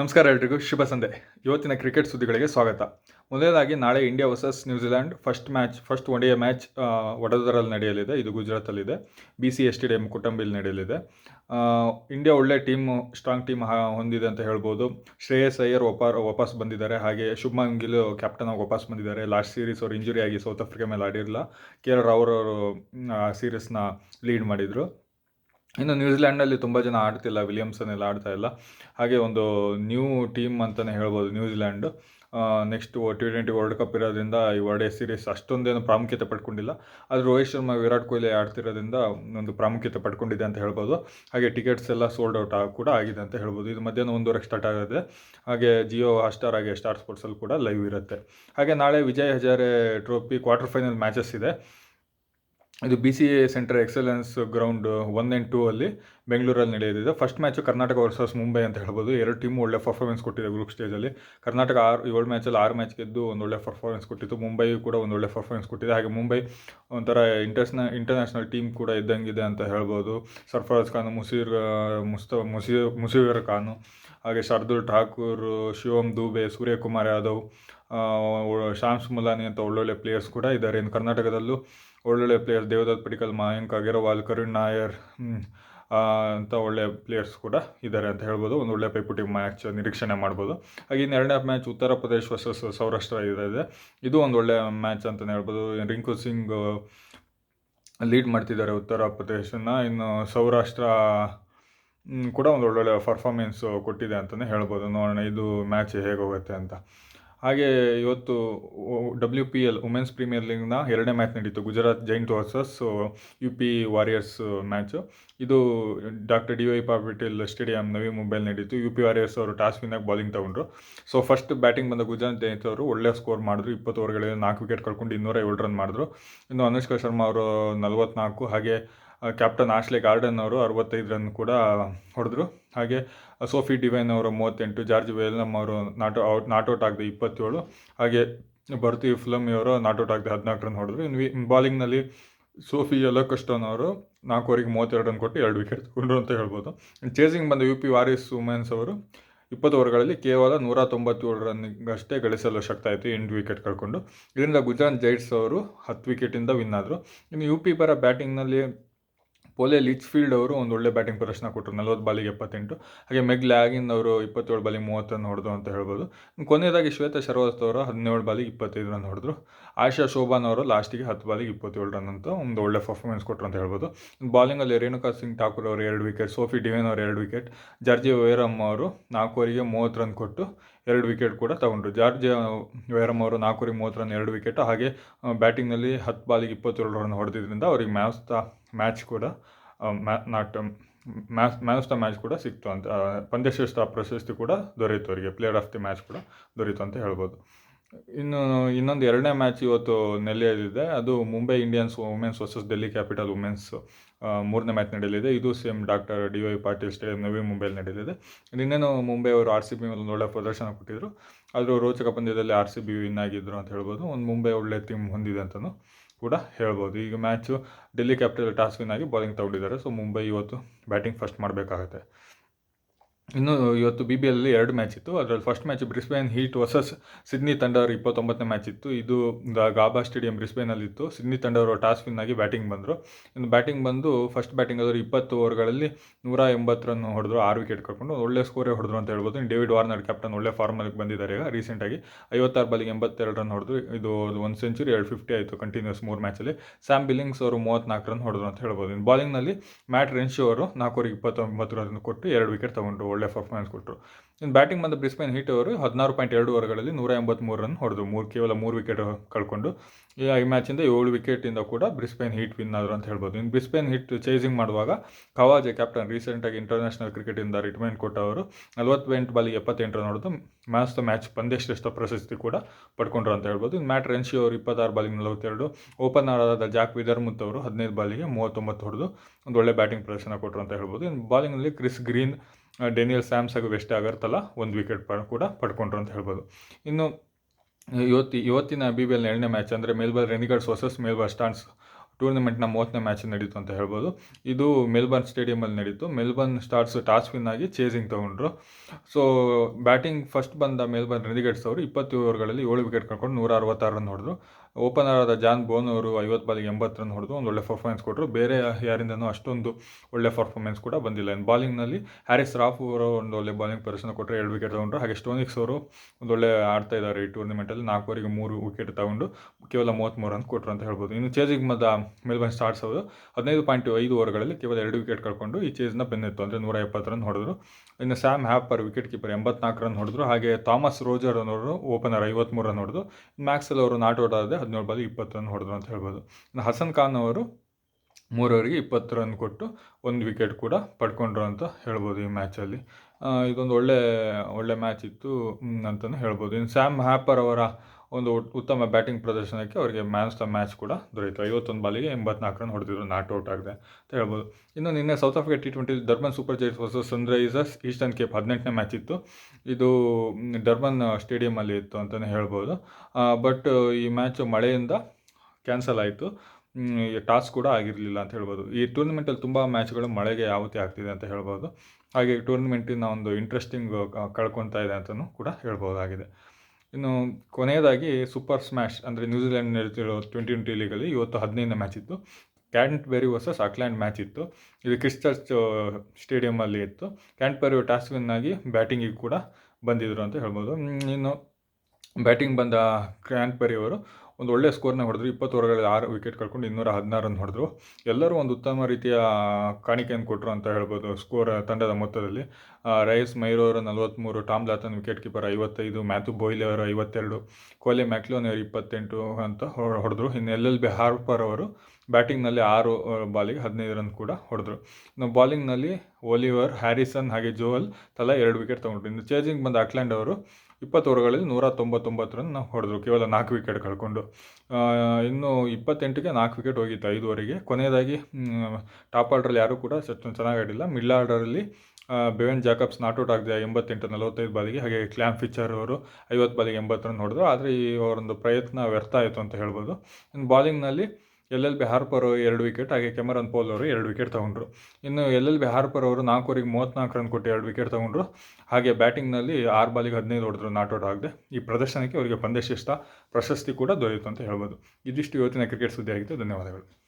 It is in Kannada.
ನಮಸ್ಕಾರ ಎಲ್ರಿಗೂ, ಶುಭ ಸಂಧೆ ಇವತ್ತಿನ ಕ್ರಿಕೆಟ್ ಸುದ್ದಿಗಳಿಗೆ ಸ್ವಾಗತ. ಮೊದಲನೇದಾಗಿ, ನಾಳೆ India versus New Zealand first match first one day match ವಡೋದರಲ್ಲಿ ನಡೆಯಲಿದೆ. ಇದು ಗುಜರಾತಲ್ಲಿದೆ. B C S T D M ಕುಟುಂಬಿಲ್ ನಡೆಯಲಿದೆ ಇಂಡಿಯಾ ಒಳ್ಳೆ ಟೀಮ್ ಸ್ಟ್ರಾಂಗ್ ಟೀಮ್ ಹೊಂದಿದೆ ಅಂತ ಹೇಳ್ಬೋದು. ಶ್ರೇಯಸ್ ಅಯ್ಯರ್ ವಾಪರ್ ವಾಪಸ್ ಬಂದಿದ್ದಾರೆ. ಹಾಗೆ ಶುಭಮನ್ ಗಿಲ್ ಕ್ಯಾಪ್ಟನ್ ಆಗಿ ವಾಪಸ್ ಬಂದಿದ್ದಾರೆ. ಲಾಸ್ಟ್ ಸೀರೀಸ್ ಅವರು ಇಂಜುರಿ ಆಗಿ ಸೌತ್ ಆಫ್ರಿಕಾ ಮೇಲೆ ಆಡಿರಲಿಲ್ಲ. ಕೆ ಎಲ್ ರಾವ್ ಅವರು ಸೀರೀಸ್ನ ಲೀಡ್ ಮಾಡಿದರು. ಇನ್ನು ನ್ಯೂಜಿಲ್ಯಾಂಡ್ನಲ್ಲಿ ತುಂಬ ಜನ ಆಡ್ತಿಲ್ಲ ವಿಲಿಯಮ್ಸನ್ ಎಲ್ಲ ಆಡ್ತಾ ಇಲ್ಲ. ಹಾಗೆ ಒಂದು ನ್ಯೂ ಟೀಮ್ ಅಂತಲೇ ಹೇಳ್ಬೋದು New Zealand. Next T twenty world cup ಇರೋದ್ರಿಂದ ಈ ವರ್ಡೆ ಸೀರೀಸ್ ಅಷ್ಟೊಂದೇನು ಪ್ರಾಮುಖ್ಯತೆ ಪಡ್ಕೊಂಡಿಲ್ಲ. ಆದರೆ ರೋಹಿತ್ ಶರ್ಮಾ, ವಿರಾಟ್ ಕೊಹ್ಲಿ ಆಡ್ತಿರೋದ್ರಿಂದ ಒಂದು ಪ್ರಾಮುಖ್ಯತೆ ಪಡ್ಕೊಂಡಿದೆ ಅಂತ ಹೇಳ್ಬೋದು. ಹಾಗೆ ಟಿಕೆಟ್ಸ್ ಎಲ್ಲ ಸೋಲ್ಡ್ ಔಟ್ ಕೂಡ ಆಗಿದೆ ಅಂತ ಹೇಳ್ಬೋದು. ಇದು ಮಧ್ಯಾಹ್ನ ಒಂದೂವರೆಗೆ ಸ್ಟಾರ್ಟ್ ಆಗುತ್ತೆ. ಹಾಗೆ ಜಿಯೋ ಹಾಸ್ಟಾರ್ ಹಾಗೆ ಸ್ಟಾರ್ ಸ್ಪೋರ್ಟ್ಸಲ್ಲಿ ಕೂಡ ಲೈವ್ ಇರುತ್ತೆ. ಹಾಗೆ ನಾಳೆ Vijay Hazare trophy quarter final matches ಇದೆ. ಇದು B C A centre excellence ground one and two ಅಲ್ಲಿ ಬೆಂಗಳೂರಲ್ಲಿ ನಡೆಯಲಿದೆ. First match Karnataka versus Mumbai ಅಂತ ಹೇಳ್ಬೋದು. ಎರಡು ಟೀಮು ಒಳ್ಳೆ ಪರ್ಫಾರ್ಮೆನ್ಸ್ ಕೊಟ್ಟಿದೆ ಗ್ರೂಪ್ ಸ್ಟೇಜಲ್ಲಿ ಕರ್ನಾಟಕ ಆರು, ಏಳು ಮ್ಯಾಚಲ್ಲಿ ಆರು ಮ್ಯಾಚ್ ಗೆದ್ದು ಒಂದು ಒಳ್ಳೆ ಪರ್ಫಾರ್ಮೆನ್ಸ್ ಕೊಟ್ಟಿತ್ತು. ಮುಂಬೈ ಕೂಡ ಒಂದು ಒಳ್ಳೆ ಪರ್ಫಾರ್ಮೆನ್ಸ್ ಕೊಟ್ಟಿದೆ. ಹಾಗೆ ಮುಂಬೈ ಒಂಥರ ಇಂಟರ್ಸ್ನ ಇಂಟರ್ನ್ಯಾಷನಲ್ ಟೀಮ್ ಕೂಡ ಇದ್ದಂಗಿದೆ ಅಂತ ಹೇಳ್ಬೋದು. ಸರ್ಫರಾಜ್ ಖಾನ್ ಮುಸೀರ್ ಮುಸ್ತ ಮುಸಿ ಮುಸೀರ್ ಖಾನ್ ಹಾಗೆ ಶಾರ್ದುಲ್ ಠಾಕೂರ್ ಶಿವಂ ದೂಬೆ ಸೂರ್ಯಕುಮಾರ್ ಯಾದವ್ ಶಾಮ್ಸ್ ಮುಲಾನಿ ಅಂತ ಒಳ್ಳೊಳ್ಳೆ ಪ್ಲೇಯರ್ಸ್ ಕೂಡ ಇದ್ದಾರೆ. ಇನ್ನು ಕರ್ನಾಟಕದಲ್ಲೂ ಒಳ್ಳೊಳ್ಳೆ ಪ್ಲೇಯರ್ಸ್ ದೇವದತ್ ಪಡಿಕಲ್ ಮಯಾಂಕ್ ಅಗರ್ವಾಲ್ ಕರುಣ್ ನಾಯರ್ ಅಂತ ಒಳ್ಳೆ ಪ್ಲೇಯರ್ಸ್ ಕೂಡ ಇದ್ದಾರೆ ಅಂತ ಹೇಳ್ಬೋದು. ಒಂದು ಒಳ್ಳೆ ಪೈಪೋಟಿ ಮ್ಯಾಚ್ ನಿರೀಕ್ಷಣೆ ಮಾಡ್ಬೋದು. ಹಾಗೆ ಇನ್ನು ಎರಡನೇ ಮ್ಯಾಚ್ ಉತ್ತರ ಪ್ರದೇಶ್ ವರ್ಸಸ್ ಸೌರಾಷ್ಟ್ರ ಇದೆ. ಇದು ಒಂದು ಒಳ್ಳೆ ಮ್ಯಾಚ್ ಅಂತಲೇ ಹೇಳ್ಬೋದು. ರಿಂಕು ಸಿಂಗ್ ಲೀಡ್ ಮಾಡ್ತಿದ್ದಾರೆ ಉತ್ತರ ಪ್ರದೇಶನ ಇನ್ನು ಸೌರಾಷ್ಟ್ರ ಕೂಡ ಒಂದು ಒಳ್ಳೊಳ್ಳೆ ಪರ್ಫಾರ್ಮೆನ್ಸ್ ಕೊಟ್ಟಿದೆ ಅಂತಲೇ ಹೇಳ್ಬೋದು. ನೋಡೋಣ, ಇದು ಮ್ಯಾಚ್ ಹೇಗೆ ಹೋಗುತ್ತೆ ಅಂತ. ಹಾಗೆ ಇವತ್ತು W P L women's premier ಲೀಗ್ನ ಎರಡನೇ ಮ್ಯಾಚ್ ನಡೀತು. Gujarat giant versus U P warriors match ಇದು doctor D Y Patil stadium Navi ಮುಂಬೈಲಿ ನಡೀತು. ಯು ಪಿ ವಾರಿಯರ್ಸ್ ಅವರು ಟಾಸ್ ವಿನ್ನಾಗಿ ಬೌಲಿಂಗ್ ತಗೊಂಡ್ರು. ಸೊ ಫಸ್ಟ್ ಬ್ಯಾಟಿಂಗ್ ಬಂದ ಗುಜರಾತ್ ಜೈಂಟ್ ಅವರು ಒಳ್ಳೆಯ ಸ್ಕೋರ್ ಮಾಡಿದ್ರು. ಇಪ್ಪತ್ತು ಓವರ್ಗಳಲ್ಲಿ ನಾಲ್ಕು ವಿಕೆಟ್ ಕಳ್ಕೊಂಡು ಇನ್ನೂರ ಏಳು ರನ್ ಮಾಡಿದ್ರು. ಇನ್ನು ಅನುಷ್ಕಾ ಶರ್ಮಾ ಅವರು ನಲವತ್ನಾಲ್ಕು, ಹಾಗೆ ಕ್ಯಾಪ್ಟನ್ ಆಶ್ಲೆ ಗಾರ್ಡನ್ ಅವರು ಅರವತ್ತೈದು ರನ್ ಕೂಡ ಹೊಡೆದ್ರು. ಹಾಗೆ ಸೋಫಿ ಡಿವೈನ್ ಅವರು ಮೂವತ್ತೆಂಟು, ಜಾರ್ಜ್ ವೇಲ್ನಮ್ ಅವರು ನಾಟ್ ಔಟ್ ನಾಟ್ಔಟ್ ಆಗದೆ ಇಪ್ಪತ್ತೇಳು. ಹಾಗೆ ಭರ್ತಿ ಫಿಲಮಿ ಅವರು ನಾಟ್ಔಟ್ ಆಗದೆ ಹದಿನಾಲ್ಕು ರನ್ ಹೊಡೆದ್ರು. ಇನ್ನು ಬಾಲಿಂಗ್ನಲ್ಲಿ ಸೋಫಿ ಯಲಕಷ್ಟನ್ ಅವರು ನಾಲ್ಕುವರೆಗೆ ಮೂವತ್ತೆರಡು ರನ್ ಕೊಟ್ಟು ಎರಡು ವಿಕೆಟ್ ತಗೊಂಡ್ರು ಅಂತ ಹೇಳ್ಬೋದು. ಚೇಸಿಂಗ್ ಬಂದ ಯು ಪಿ ವಾರಿಸ್ ವುಮೆನ್ಸ್ ಅವರು ಇಪ್ಪತ್ತು ಓವರ್ಗಳಲ್ಲಿ ಕೇವಲ ನೂರ ತೊಂಬತ್ತೇಳು ರನ್ಗಷ್ಟೇ ಗಳಿಸಲು ಶಕ್ತ ಆಯಿತು, ಎಂಟು ವಿಕೆಟ್ ಕಳ್ಕೊಂಡು. ಇದರಿಂದ ಗುಜರಾತ್ ಜೈಟ್ಸ್ ಅವರು ಹತ್ತು ವಿಕೆಟಿಂದ ವಿನ್ ಆದರು. ಇನ್ನು ಯು ಪಿ ಪರ ಬ್ಯಾಟಿಂಗ್ನಲ್ಲಿ ಪೋಲೆ ಲಿಚ್ಫೀಲ್ಡ್ ಅವರು ಒಂದು ಒಳ್ಳೆ ಬ್ಯಾಟಿಂಗ್ ಪ್ರದರ್ಶನ ಕೊಟ್ಟರು ನಲ್ವತ್ತು ಬಾಲಿಗೆ ಎಪ್ಪತ್ತೆಂಟು. ಹಾಗೆ ಮೆಗ್ ಲ್ಯಾಗಿನ್ ಅವರು ಇಪ್ಪತ್ತೇಳು ಬಾಲಿಗೆ ಮೂವತ್ತನ್ನು ಹೊಡೆದು ಅಂತ ಹೇಳ್ಬೋದು. ಕೊನೆಯದಾಗಿ ಶ್ವೇತಾ ಶರ್ವತ್ ಅವರು ಹದಿನೇಳು ಬಾಲಿಗೆ ಇಪ್ಪತ್ತೈದು ರನ್ ಹೊಡೆದ್ರು. ಆಶಾ ಶೋಭಾನ್ ಅವರು ಲಾಸ್ಟಿಗೆ ಹತ್ತು ಬಾಲಿಗೆ ಇಪ್ಪತ್ತೇಳು ರನ್ ಅಂತ ಒಂದು ಒಳ್ಳೆ ಪರ್ಫಾರ್ಮೆನ್ಸ್ ಕೊಟ್ಟರು ಅಂತ ಹೇಳ್ಬೋದು. ಬಾಲಿಂಗಲ್ಲಿ ರೇಣುಕಾ ಸಿಂಗ್ ಠಾಕೂರ್ ಅವರು ಎರಡು ವಿಕೆಟ್ ಸೋಫಿ ಡಿವೇನ್ ಅವರು ಎರಡು ವಿಕೆಟ್ ಜಾರ್ಜಿ ವೇರಮ್ ಅವರು ನಾಲ್ಕುವರೆಗೆ ಮೂವತ್ತು ರನ್ ಕೊಟ್ಟು ಎರಡು ವಿಕೆಟ್ ಕೂಡ ತಗೊಂಡ್ರು. ಜಾರ್ಜ್ ವೇರಮ್ ಅವರು ನಾಲ್ಕುವರೆಗೆ ಮೂವತ್ತು ರನ್ ಎರಡು ವಿಕೆಟ್, ಹಾಗೆ ಬ್ಯಾಟಿಂಗ್ನಲ್ಲಿ ಹತ್ತು ಬಾಲಿಗೆ ಇಪ್ಪತ್ತೇಳು ರನ್ ಹೊಡೆದಿದ್ದರಿಂದ ಅವ್ರಿಗೆ ಮ್ಯಾಚ್ ದ ಮ್ಯಾಚ್ ಕೂಡ not match man of the match ಕೂಡ ಸಿಕ್ತು ಅಂತ ಪಂದ್ಯಶ್ರೇಷ್ಠ ಪ್ರಶಸ್ತಿ ಕೂಡ ದೊರೆಯಿತು ಅವರಿಗೆ, ಪ್ಲೇಯರ್ ಆಫ್ ದಿ ಮ್ಯಾಚ್ ಕೂಡ ದೊರೆಯಿತು ಅಂತ ಹೇಳ್ಬೋದು. ಇನ್ನು ಇನ್ನೊಂದು ಎರಡನೇ ಮ್ಯಾಚ್ ಇವತ್ತು ನೆಲೆಯಲ್ಲಿದೆ ಅದು Mumbai Indians women's versus Delhi capital women's ಮೂರನೇ ಮ್ಯಾಚ್ ನಡೆಯಲಿದೆ. ಇದು same doctor D Y Patil stadium Navi ಮುಂಬೈಲಿ ನಡೆಯಲಿದೆ ನಿನ್ನೆನೂ ಮುಂಬೈ ಅವರು ಆರ್ ಸಿ ಬಿ ಒಂದು ಒಳ್ಳೆ ಪ್ರದರ್ಶನ ಕೊಟ್ಟಿದ್ರು. ಆದರೂ ರೋಚಕ ಪಂದ್ಯದಲ್ಲಿ ಆರ್ ಸಿ ಬಿ ವಿನ್ ಆಗಿದ್ರು ಅಂತ ಹೇಳ್ಬೋದು. ಒಂದು ಮುಂಬೈ ಒಳ್ಳೆ ಟೀಮ್ ಹೊಂದಿದೆ ಅಂತಲೂ ಕೂಡ ಹೇಳ್ಬೋದು. ಈಗ match Delhi capital toss win ಆಗಿ ಬೌಲಿಂಗ್ ತಗೊಂಡಿದ್ದಾರೆ. ಸೊ ಮುಂಬೈ ಇವತ್ತು ಬ್ಯಾಟಿಂಗ್ ಫಸ್ಟ್ ಮಾಡಬೇಕಾಗತ್ತೆ. ಇನ್ನು ಇವತ್ತು ಬಿ ಬಿ ಎಲ್ಲಿ ಎರಡು ಮ್ಯಾಚ್ ಇತ್ತು. ಅದರಲ್ಲಿ first match Brisbane Heat versus Sydney ತಂಡವ್ರ ಇಪ್ಪತ್ತೊಂಬತ್ತನೇ ಮ್ಯಾಚ್ ಇತ್ತು. ಇದು ಗಾಬಾ ಸ್ಟೇಡಿಯಂ ಬ್ರಿಸ್ಬೇನಲ್ಲಿತ್ತು ಸಿಡ್ನಿ ತಂಡವರು ಟಾಸ್ ವಿನ್ ಆಗಿ ಬ್ಯಾಟಿಂಗ್ ಬಂದರು. ಇನ್ನು ಬ್ಯಾಟಿಂಗ್ ಬಂದು ಫಸ್ಟ್ ಬ್ಯಾಟಿಂಗ್ ಆದರೂ ಇಪ್ಪತ್ತು ಓವರ್ಗಳಲ್ಲಿ ನೂರ ಎಂಬತ್ತು ರನ್ ಹೊಡೆದ್ರು. ಆರು ವಿಕೆಟ್ ಕರ್ಕೊಂಡು ಒಳ್ಳೆ ಸ್ಕೋರೇ ಹೊಡೆದ್ರು ಅಂತ ಹೇಳ್ಬೋದು. ಇನ್ನು ಡೇವಿಡ್ ವಾರ್ನರ್ ಕ್ಯಾಪ್ಟನ್ ಒಳ್ಳೆ ಫಾರ್ಮಲ್ಲಿ ಬಂದಿದ್ದಾರೆ ಈಗ ರೀಸೆಂಟಾಗಿ ಐವತ್ತಾರು ಬಾಲಿಗೆ ಎಂಬತ್ತೆರಡು ರನ್ ಹೊಡೆದ್ರು. ಇದು ಒಂದು ಸೆಂಚುರಿ ಎರಡು ಫಿಫ್ಟಿ ಆಯಿತು ಕಂಟಿನ್ಯೂಸ್ ಮೂರು ಮ್ಯಾಚಲ್ಲಿ ಸ್ಯಾಮ್ ಬಿಲ್ಲಿಂಗ್ಸ್ ಅವರು ಮೂವತ್ತ್ನಾಲ್ಕು ರನ್ ಹೊಡೆದ್ರು ಅಂತ ಹೇಳ್ಬೋದು. ಇನ್ನು ಬಾಲಿಂಗ್ನಲ್ಲಿ ಮ್ಯಾಟ್ ರೆನ್ಶಿ ಅವರು ನಾಲ್ಕೂವರೆಗೆ ಇಪ್ಪತ್ತೊಂಬತ್ತು ರನ್ ಕೊಟ್ಟು ಎರಡು ವಿಕೆಟ್ ತಗೊಂಡ್ರು. ಒಳ್ಳೆ ಪರ್ಫಾರ್ಮೆನ್ಸ್ ಕೊಟ್ಟರು ಇನ್ನು ಬ್ಯಾಟಿಂಗ್ ಬಂದ ಬ್ರಿಸ್ಬೇನ್ ಹೀಟ್ ಅವರು ಹದಿನಾರು ಪಾಯಿಂಟ್ ಎರಡು ಓವರ್ಗಳಲ್ಲಿ ನೂರ ಎಂಬತ್ತ್ಮೂರು ರನ್ ಹೊಡೆದು ಮೂರು, ಕೇವಲ ಮೂರು ವಿಕೆಟ್ ಕಳ್ಕೊಂಡು, ಈ ಮ್ಯಾಚಿಂದ ಏಳು ವಿಕೆಟಿಂದ ಕೂಡ ಬ್ರಿಸ್ಬೇನ್ ಹೀಟ್ ವಿನ್ ಆದರು ಅಂತ ಹೇಳ್ಬೋದು. ಇನ್ನು ಬ್ರಿಸ್ಬೇನ್ ಹಿಟ್ ಚೇಸಿಂಗ್ ಮಾಡುವಾಗ ಕವಾಜೆ ಕ್ಯಾಪ್ಟನ್ ರೀಸೆಂಟಾಗಿ ಇಂಟರ್ನ್ಯಾಷನಲ್ ಕ್ರಿಕೆಟಿಂದ ರಿಟೈರ್ಮೆಂಟ್ ಕೊಟ್ಟವರು ನಲವತ್ತೆಂಟು ಬಾಲಿಗೆ ಎಪ್ಪತ್ತೆಂಟು ರನ್ ಹೊಡೆದು ಮ್ಯಾಚ್ ದ ಮ್ಯಾಚ್ ಪಂದ್ಯಶ್ರೇಷ್ಠ ಪ್ರಶಸ್ತಿ ಕೂಡ ಪಡ್ಕೊಂಡ್ರು ಅಂತ ಹೇಳ್ಬೋದು. ಇನ್ನು ಮ್ಯಾಟ್ ರೆನ್ಶಿ ಅವರು ಇಪ್ಪತ್ತಾರು ಬಾಲಿಗೆ ನಲವತ್ತೆರಡು ಓಪನರ್ ಆದ ಜಾಕ್ ವಿದರ್ಮುತ್ ಅವರು ಹದಿನೈದು ಬಾಲಿಗೆ ಮೂವತ್ತೊಂಬತ್ತು ಹೊಡೆದು ಒಂದು ಒಳ್ಳೆ ಬ್ಯಾಟಿಂಗ್ ಪ್ರದರ್ಶನ ಕೊಟ್ಟರು ಅಂತ ಹೇಳ್ಬೋದು. ಇನ್ನು ಬಾಲಿಂಗ್ನಲ್ಲಿ Chris Green Daniel Sams Wes ಆಗರ್ತಲ್ಲ ಒಂದು ವಿಕೆಟ್ ಪ ಕೂಡ ಪಡ್ಕೊಂಡ್ರು ಅಂತ ಹೇಳ್ಬೋದು. ಇನ್ನು, ಇವತ್ತು, ಇವತ್ತಿನ ಬಿ ಬಿ ಎಲ್ನ ಎರಡನೇ ಮ್ಯಾಚ್ ಅಂದರೆ Melbourne Renegades versus Melbourne Stars ಟೂರ್ನಮೆಂಟ್ನ ಮೂವತ್ತನೇ ಮ್ಯಾಚ್ ನಡೀತು ಅಂತ ಹೇಳ್ಬೋದು. ಇದು ಮೆಲ್ಬರ್ನ್ ಸ್ಟೇಡಿಯಮಲ್ಲಿ ನಡೀತು. ಮೆಲ್ಬರ್ನ್ ಸ್ಟಾರ್ಸ್ ಟಾಸ್ ವಿನ್ ಆಗಿ ಚೇಸಿಂಗ್ ತೊಗೊಂಡ್ರು. ಸೊ ಬ್ಯಾಟಿಂಗ್ ಫಸ್ಟ್ ಬಂದ ಮೆಲ್ಬರ್ನ್ ರೆನಿಗೇಟ್ಸ್ ಅವರು ಇಪ್ಪತ್ತು ಓವರ್ಗಳಲ್ಲಿ ಏಳು ವಿಕೆಟ್ ಕಳ್ಕೊಂಡು ನೂರ ಅರವತ್ತಾರು ರನ್ ಹೊಡೆದ್ರು. ಓಪನರ್ ಆದ ಜಾನ್ ಬೋನ್ ಅವರು ಐವತ್ತು ಬಾಲಿಗೆ ಎಂಬತ್ತು ರನ್ ಹೊಡೆದು ಒಂದು ಒಳ್ಳೆ ಪರ್ಫಾರ್ಮೆನ್ಸ್ ಕೊಟ್ಟರು ಬೇರೆ ಯಾರಿಂದನೂ ಅಷ್ಟೊಂದು ಒಳ್ಳೆ ಪರ್ಫಾರ್ಮೆನ್ಸ್ ಕೂಡ ಬಂದಿಲ್ಲ. ಇನ್ನು ಬಾಲಿಂಗ್ನಲ್ಲಿ ಹ್ಯಾರಿಸ್ ರಾಫ್ ಅವರು ಒಂದು ಒಳ್ಳೆ ಬಾಲಿಂಗ್ ಪ್ರದರ್ಶನ ಕೊಟ್ಟರೆ ಎರಡು ವಿಕೆಟ್ ತೊಗೊಂಡ್ರು. ಹಾಗೆ ಸ್ಟೋನಿಕ್ಸ್ ಅವರು ಒಂದು ಒಳ್ಳೆ ಆಡ್ತಾ ಇದ್ದಾರೆ ಈ ಟೂರ್ನಿಮೆಂಟಲ್ಲಿ ನಾಲ್ಕುವರೆಗೆ ಮೂರು ವಿಕೆಟ್ ತಗೊಂಡು ಕೇವಲ ಮೂವತ್ತ್ಮೂರು ರನ್ ಕೊಟ್ಟರು ಅಂತ ಹೇಳ್ಬೋದು. ಇನ್ನು ಚೇಸಿಂಗ್ ಮದ ಮೇಲ್ಬನ್ ಸ್ಟಾರ್ಸ್ ಅವರು ಹದಿನೈದು ಪಾಯಿಂಟ್ ಐದು ಓವರ್ಗಳಲ್ಲಿ ಕೇವಲ ಎರಡು ವಿಕೆಟ್ ಕಳ್ಕೊಂಡು ಈ ಚೇಸ್ನ ಬೆನ್ನಿತ್ತು, ಅಂದರೆ ನೂರ ಎಪ್ಪತ್ತು ರನ್ ಹೊಡೆದ್ರು. ಇನ್ನು ಸ್ಯಾಮ್ ಹ್ಯಾಪರ್ ವಿಕೆಟ್ ಕೀಪರ್ ಎಂಬತ್ನಾಲ್ಕು ರನ್ ಹೊಡೆದ್ರು. ಹಾಗೆ ಥಾಮಸ್ ರೋಜರ್ ಅನ್ನೋರು ಓಪನರ್ ಐವತ್ಮೂರು ರನ್ ಹೊಡೆದು ಮ್ಯಾಕ್ಸಲ್ ಅವರು ನಾಟ್ ಔಟ್ ಹದಿನೇಳು ಬಾಲಿ ಇಪ್ಪತ್ತು ರನ್ ಹೊಡೆದ್ರು ಅಂತ ಹೇಳ್ಬೋದು. ಇನ್ನು ಹಸನ್ ಖಾನ್ ಅವರು ಮೂರವರಿಗೆ ಇಪ್ಪತ್ತು ರನ್ ಕೊಟ್ಟು ಒಂದು ವಿಕೆಟ್ ಕೂಡ ಪಡ್ಕೊಂಡ್ರು ಅಂತ ಹೇಳ್ಬೋದು ಈ ಮ್ಯಾಚಲ್ಲಿ ಇದೊಂದು ಒಳ್ಳೆ ಒಳ್ಳೆ ಮ್ಯಾಚ್ ಇತ್ತು ಅಂತಲೂ ಹೇಳ್ಬೋದು. ಇನ್ನು ಸ್ಯಾಮ್ ಹ್ಯಾಪರ್ ಅವರ ಒಂದು ಉತ್ತಮ ಬ್ಯಾಟಿಂಗ್ ಪ್ರದರ್ಶನಕ್ಕೆ ಅವರಿಗೆ ಮ್ಯಾನ್ ದ ಮ್ಯಾಚ್ ಕೂಡ ದೊರೆಯಿತು. ಐವತ್ತೊಂದು ಬಾಲಿಗೆ ಎಂಬತ್ನಾಲ್ಕು ರನ್ ಹೊಡೆದಿದ್ರು, ನಾಟ್ ಔಟ್ ಆಗಿದೆ ಅಂತ ಹೇಳ್ಬೋದು. ಇನ್ನು ನಿನ್ನೆ South Africa T twenty Durban Super Giants versus Sunrisers Eastern Cape ಹದಿನೆಂಟನೇ ಮ್ಯಾಚ್ ಇತ್ತು. ಇದು ಡರ್ಬನ್ ಸ್ಟೇಡಿಯಮಲ್ಲಿ ಇತ್ತು ಅಂತಲೇ ಹೇಳ್ಬೋದು. ಬಟ್ ಈ ಮ್ಯಾಚು ಮಳೆಯಿಂದ ಕ್ಯಾನ್ಸಲ್ ಆಯಿತು. ಟಾಸ್ ಕೂಡ ಆಗಿರಲಿಲ್ಲ ಅಂತ ಹೇಳ್ಬೋದು. ಈ ಟೂರ್ನಮೆಂಟಲ್ಲಿ ತುಂಬ ಮ್ಯಾಚ್ಗಳು ಮಳೆಗೆ ಯಾವತ್ತೇ ಆಗ್ತಿದೆ ಅಂತ ಹೇಳ್ಬೋದು. ಹಾಗೆ ಟೂರ್ನಮೆಂಟಿನ ಒಂದು ಇಂಟ್ರೆಸ್ಟಿಂಗ್ ಕಳ್ಕೊತಾ ಇದೆ ಅಂತಲೂ ಕೂಡ ಹೇಳ್ಬೋದಾಗಿದೆ. ಇನ್ನು ಕೊನೆಯದಾಗಿ ಸೂಪರ್ ಸ್ಮ್ಯಾಶ್ ಅಂದರೆ ನ್ಯೂಜಿಲೆಂಡ್ ನಡೀತಿರೋ ಟ್ವೆಂಟಿ ಟ್ವೆಂಟಿ ಲೀಗಲ್ಲಿ ಇವತ್ತು ಹದಿನೈದನೇ ಮ್ಯಾಚ್ ಇತ್ತು. ಕ್ಯಾಂಟ್ಬೆರಿ ವರ್ಸಸ್ ಆಕ್ಲ್ಯಾಂಡ್ ಮ್ಯಾಚ್ ಇತ್ತು. ಇದು ಕ್ರಿಸ್ಟರ್ಚ್ ಸ್ಟೇಡಿಯಮಲ್ಲಿ ಇತ್ತು. ಕ್ಯಾಂಟ್ಬೆರಿ ಟಾಸ್ ವಿನ್ ಆಗಿ ಬ್ಯಾಟಿಂಗಿಗೆ ಕೂಡ ಬಂದಿದ್ದರು ಅಂತ ಹೇಳ್ಬೋದು. ಇನ್ನು ಬ್ಯಾಟಿಂಗ್ ಬಂದ ಕ್ಯಾಂಟ್ಬೆರಿ ಅವರು ಒಂದು ಒಳ್ಳೆಯ ಸ್ಕೋರ್ನ ಹೊಡೆದ್ರು. ಇಪ್ಪತ್ತು ಓವರ್ಗಳಲ್ಲಿ ಆರು ವಿಕೆಟ್ ಕಳ್ಕೊಂಡು ಇನ್ನೂರ ಹದಿನಾರು ಹೊಡೆದ್ರು. ಎಲ್ಲರೂ ಒಂದು ಉತ್ತಮ ರೀತಿಯ ಕಾಣಿಕೆಯನ್ನು ಕೊಟ್ಟರು ಅಂತ ಹೇಳ್ಬೋದು ಸ್ಕೋರ್ ತಂಡದ ಮೊತ್ತದಲ್ಲಿ. ರೈಸ್ ಅವರು ನಲವತ್ತ್ಮೂರು ಟಾಮ್ ಲಾತನ್ ವಿಕೆಟ್ ಕೀಪರ್ ಐವತ್ತೈದು, ಮ್ಯಾಥ್ಯೂ ಬೊಯ್ಲೆ ಅವರು ಐವತ್ತೆರಡು ಕೊಹ್ಲಿ ಮ್ಯಾಕ್ಲೋನ್ ಅವರು ಇಪ್ಪತ್ತೆಂಟು ಅಂತ ಹೊಡೆದ್ರು. ಇನ್ನು ಎಲ್ ಎಲ್ ಬಿ ಹಾರ್ಪರ್ ಅವರು ಬ್ಯಾಟಿಂಗ್ನಲ್ಲಿ ಆರು ಬಾಲಿಗೆ ಹದಿನೈದು ರನ್ ಕೂಡ ಹೊಡೆದ್ರು. ಇನ್ನು ಬಾಲಿಂಗ್ನಲ್ಲಿ ಒಲಿವರ್ ಹ್ಯಾರಿಸನ್ ಹಾಗೆ ಜೋವಲ್ ತಲಾ ಎರಡು ವಿಕೆಟ್ ತೊಗೊಂಡ್ರು. ಇನ್ನು ಚೇಜಿಂಗ್ ಬಂದ ಅಕ್ಲ್ಯಾಂಡ್ ಅವರು ಇಪ್ಪತ್ತು ಓವರ್ಗಳಲ್ಲಿ ನೂರ ತೊಂಬತ್ತೊಂಬತ್ತು ರನ್ ಹೊಡೆದ್ರು. ಕೇವಲ ನಾಲ್ಕು ವಿಕೆಟ್ ಕಳ್ಕೊಂಡು. ಇನ್ನು ಇಪ್ಪತ್ತೆಂಟಿಗೆ ನಾಲ್ಕು ವಿಕೆಟ್ ಹೋಗಿತ್ತು ಐದುವರೆಗೆ. ಕೊನೆಯದಾಗಿ ಟಾಪ್ ಆರ್ಡ್ರಲ್ಲಿ ಯಾರೂ ಕೂಡ ಚೆನ್ನಾಗಿ ಆಡಿಲ್ಲ ಮಿಡ್ಲ್ ಆರ್ಡರಲ್ಲಿ ಬೆವೆನ್ ಜಾಕಬ್ಸ್ ನಾಟ್ಔಟ್ ಆಗಿದೆ ಎಂಬತ್ತೆಂಟು, ನಲವತ್ತೈದು ಬಾಲಿಗೆ, ಹಾಗೆ ಕ್ಲ್ಯಾಮ್ ಫಿಚರ್ ಅವರು ಐವತ್ತು ಬಾಲಿಗೆ ಎಂಬತ್ತು ರನ್ ಹೊಡೆದ್ರು. ಆದರೆ ಈ ಅವರೊಂದು ಪ್ರಯತ್ನ ವ್ಯರ್ಥ ಆಯಿತು ಅಂತ ಹೇಳ್ಬೋದು. ಇನ್ನು ಬಾಲಿಂಗ್ನಲ್ಲಿ ಎಲ್ ಎಲ್ ಬಿ ಹಾರ್ಪರ್ ಎರಡು ವಿಕೆಟ್ ಹಾಗೆ ಕೆಮರನ್ ಪೋಲ್ ಅವರು ಎರಡು ವಿಕೆಟ್ ತಗೊಂಡ್ರು. ಇನ್ನು ಎಲ್ ಎಲ್ ಬಿ ಹಾರ್ಪರ್ ಅವರು ನಾಲ್ಕುವವರಿಗೆ ಮೂವತ್ನಾಲ್ಕು ರನ್ ಕೊಟ್ಟು ಎರಡು ವಿಕೆಟ್ ತಗೊಂಡ್ರು. ಹಾಗೆ ಬ್ಯಾಟಿಂಗ್ನಲ್ಲಿ ಆರು ಬಾಲಿಗೆ ಹದಿನೈದು ಹೊಡೆದ್ರು ನಾಟ್ಔಟ್ ಆಗದೆ. ಈ ಪ್ರದರ್ಶನಕ್ಕೆ ಅವರಿಗೆ ಪಂದ್ಯಶ್ರೇಷ್ಠ ಪ್ರಶಸ್ತಿ ಕೂಡ ದೊರೆಯಿತು ಅಂತ ಹೇಳ್ಬೋದು. ಇದಿಷ್ಟು ಇವತ್ತಿನ ಕ್ರಿಕೆಟ್ ಸುದ್ದಿ ಆಗಿದೆ ಧನ್ಯವಾದಗಳು.